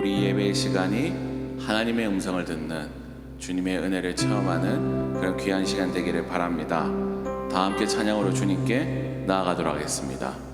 우리 예배의 시간이 하나님의 음성을 듣는 주님의 은혜를 체험하는 그런 귀한 시간 되기를 바랍니다. 다 함께 찬양으로 주님께 나아가도록 하겠습니다.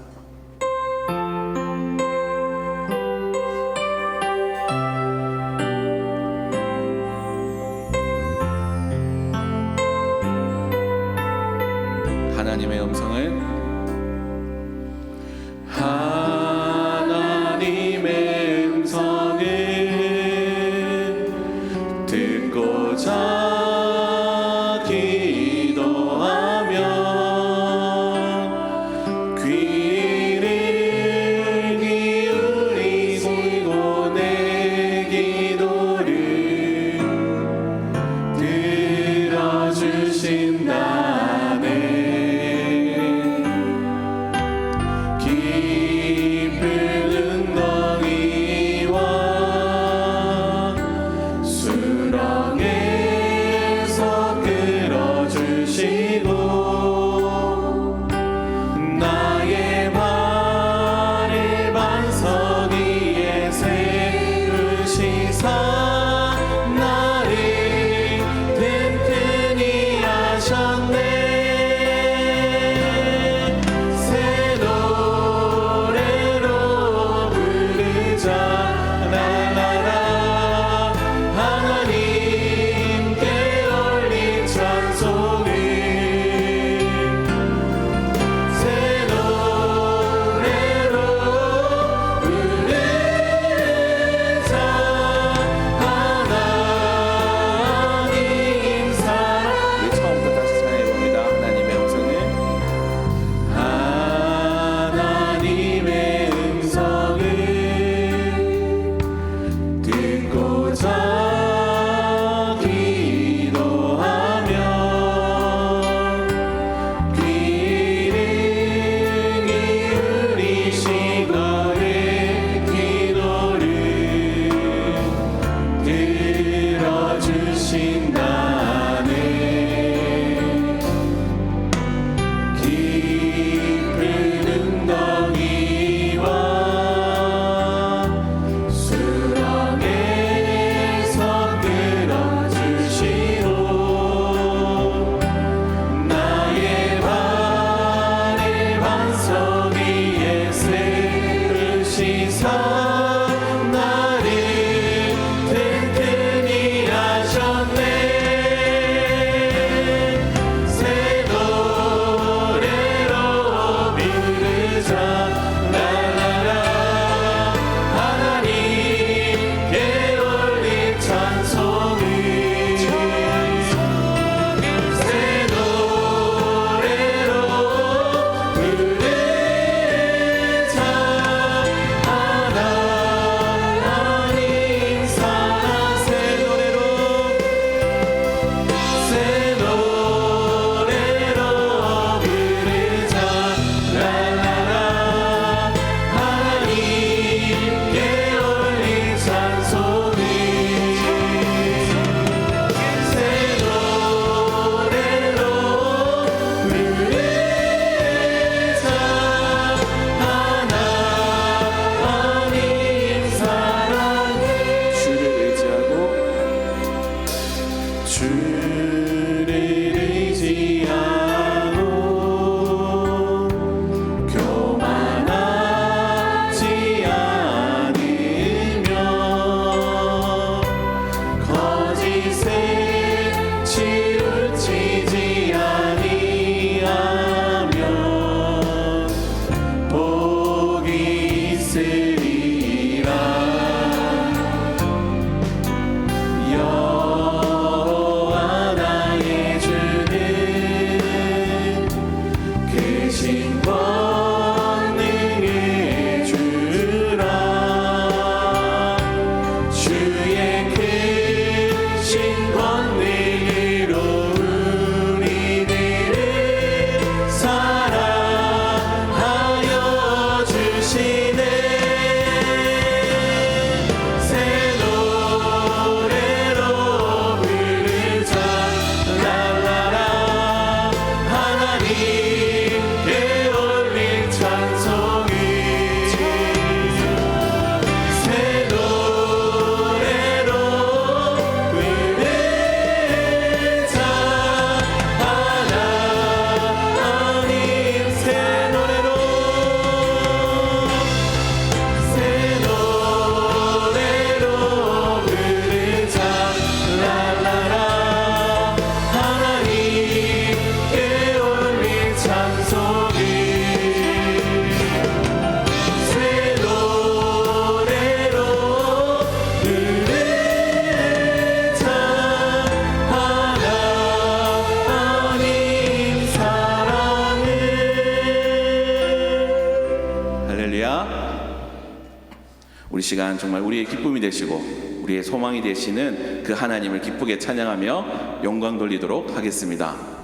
시간 정말 우리의 기쁨이 되시고 우리의 소망이 되시는 그 하나님을 기쁘게 찬양하며 영광 돌리도록 하겠습니다.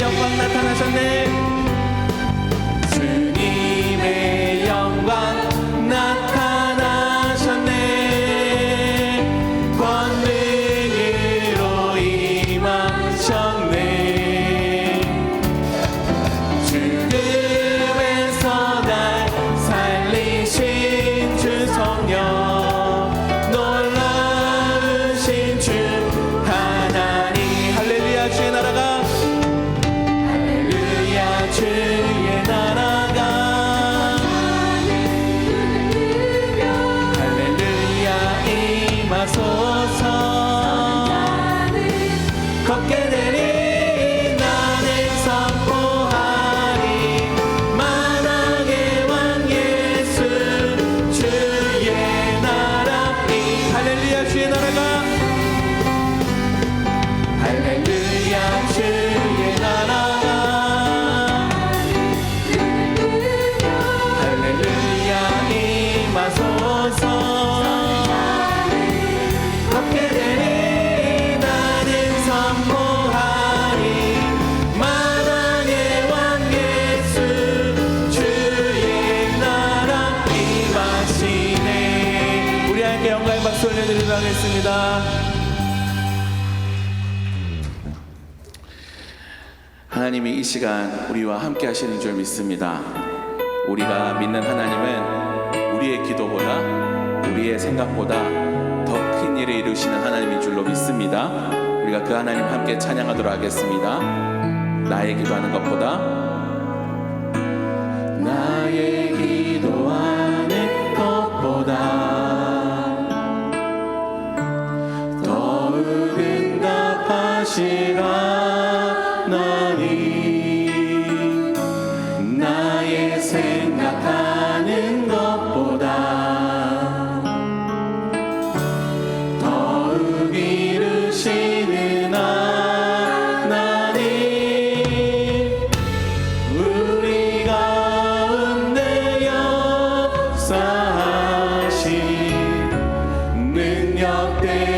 摇晃 church. 기도하겠습니다. 하나님이 이 시간 우리와 함께 하시는 줄 믿습니다. 우리가 믿는 하나님은 우리의 기도보다 우리의 생각보다 더 큰 일을 이루시는 하나님인 줄로 믿습니다. 우리가 그 하나님 함께 찬양하도록 하겠습니다. 나의 기도하는 것보다 나의 기도하는 것보다 능력 때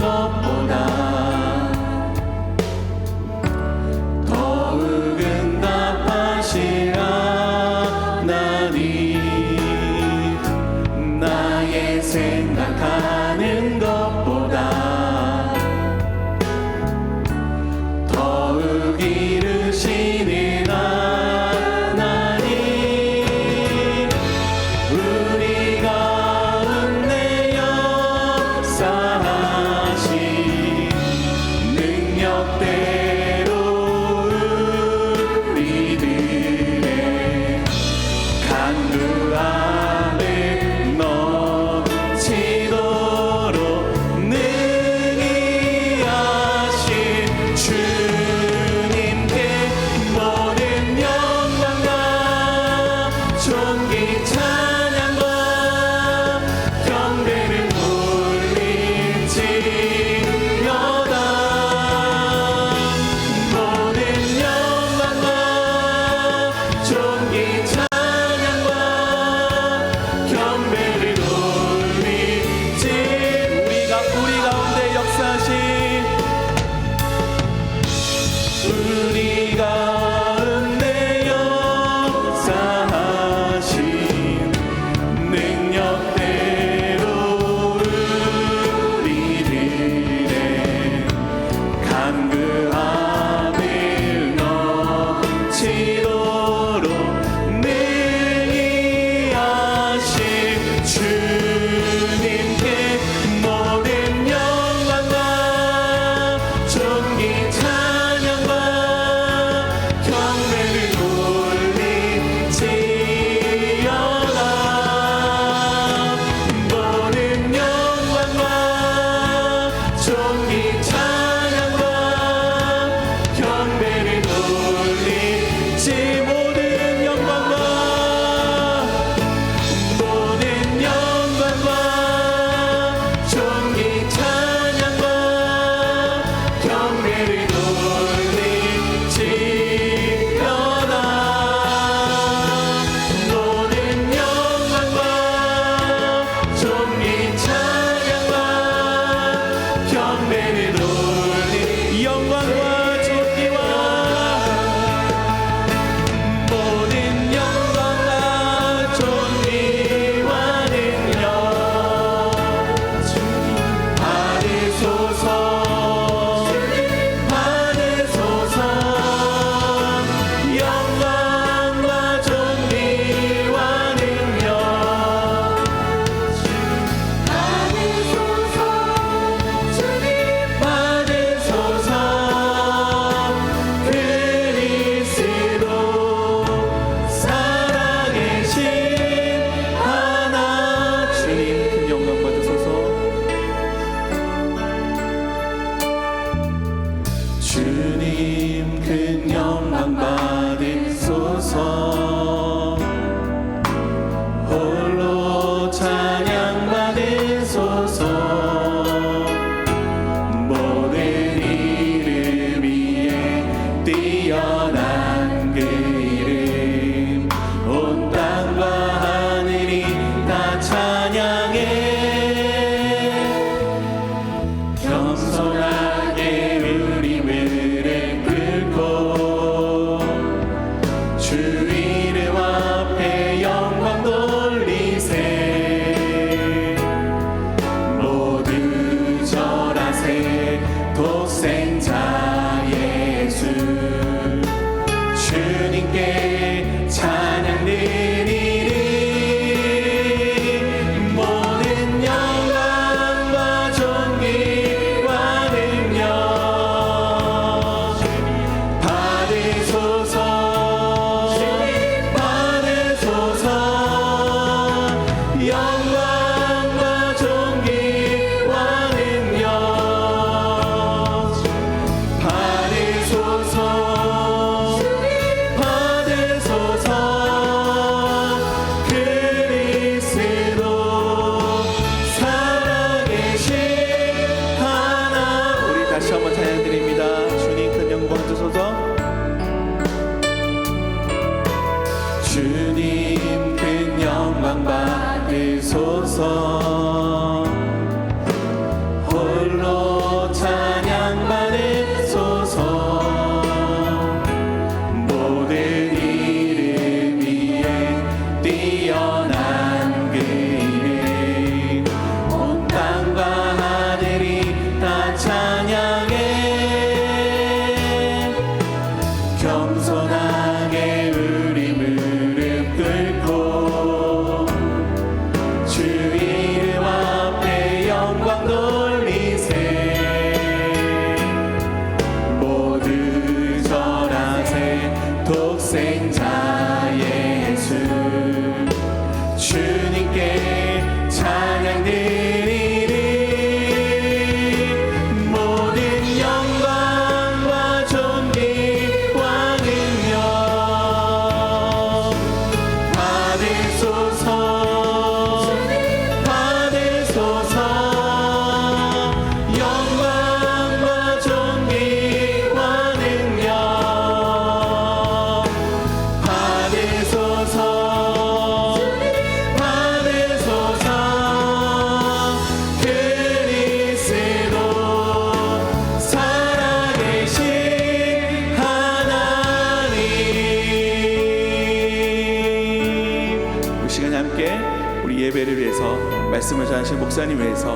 목사님 외에서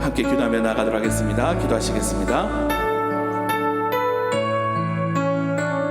함께 기도하며 나가도록 하겠습니다. 기도하시겠습니다.